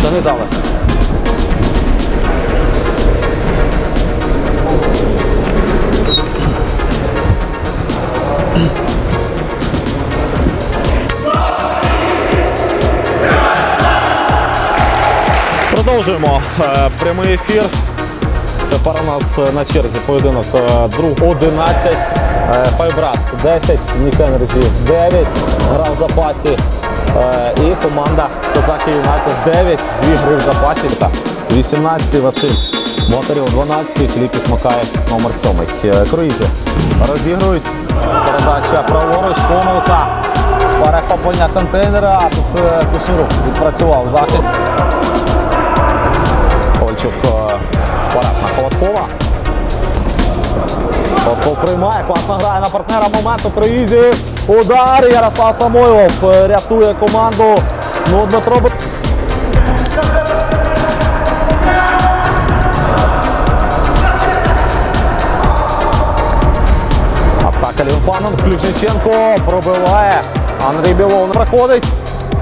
Ще не дали. Продовжуємо е, прямий ефір. Тепер у нас е, на черзі поєдинок е, друг 11, е, Файбрас 10, Нік Енерджі 9, гра в запасі. Е, І команда Козаки Юнайтед 9, дві гри в запасі. Та 18 Василь Мотарів, 12 Філіп Ісмакаєв, номер 7. Е, Круїзи розігрують. Передача праворуч, помилка. Перехоплення контейнера. а Тут е, відпрацював захід. Ковальчук Холодкова. Холодков приймає, класно грає на партнера моменту приїзі. Удар. Ярослав Самойлов е, рятує команду. Ну, Дмитро Атака. Ключниченко пробиває. Андрій Білов не проходить.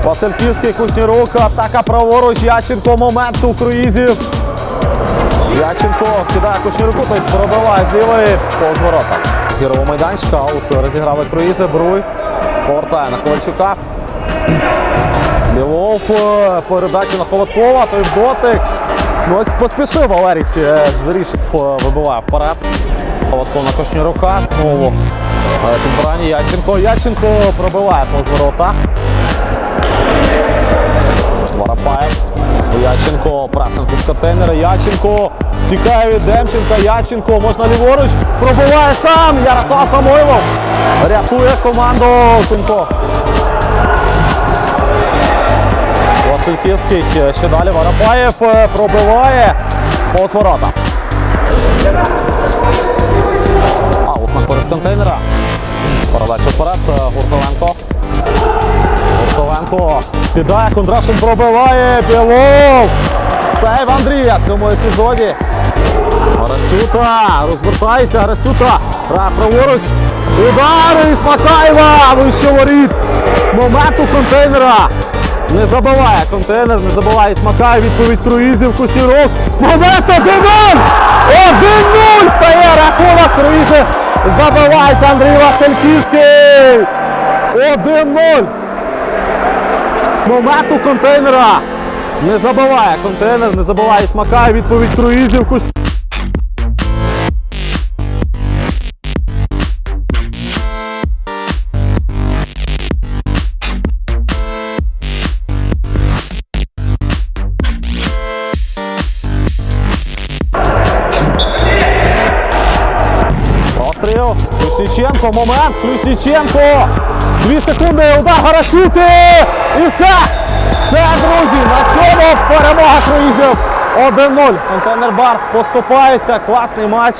Васильківський Кушнірук. Атака праворуч. Яченко момент у круїзів. Яченко скидає Кушніруку, той пробиває з лівої повз ворота. Гірового майданчика, аут розіграли круїзи, Бруй. Повертає на Ковальчука. Білов е, передачу на Холодкова, той в дотик. Ну, ось поспішив Валерій е, з рішень е, вибиває вперед. Холодков на Кошнюрука. Знову підбирання Яченко. Яченко пробиває повз ворота. Воропаєв. Від контейнера. Яченко тікає від Демченка. Яченко можна ліворуч. Пробиває сам. Ярослав Самойлов. Рятує команду Кунько. Васильківський ще далі. Воропаєв е, пробиває повз ворота. Аут на користь контейнера. Передача вперед. е, Гуртовенко. Гуртовенко кидає, Кондрашин пробиває. Білов. Сейв Андрія в цьому епізоді. Арасюта розвертається. Арасюта. Праворуч. Удар із Макаєва. Вище воріт. Момент у контейнера. Не забиває контейнер, не забиває Смакай, відповідь круїзів, Кушніров. Момент 1-0! 1-0 стає рахунок круїзи. Забивають Андрій Васильківський. 1-0. Момент у контейнера. Не забиває контейнер, не забиває Смакай, відповідь круїзів. Куш... Постріл. Момент. Ключниченко. Дві секунди. Удар Гарасюти. І все. Все, друзі. На цьому перемога круїзів. 1-0. Контейнер бар поступається. Класний матч.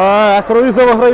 Е, Круїзи виграють.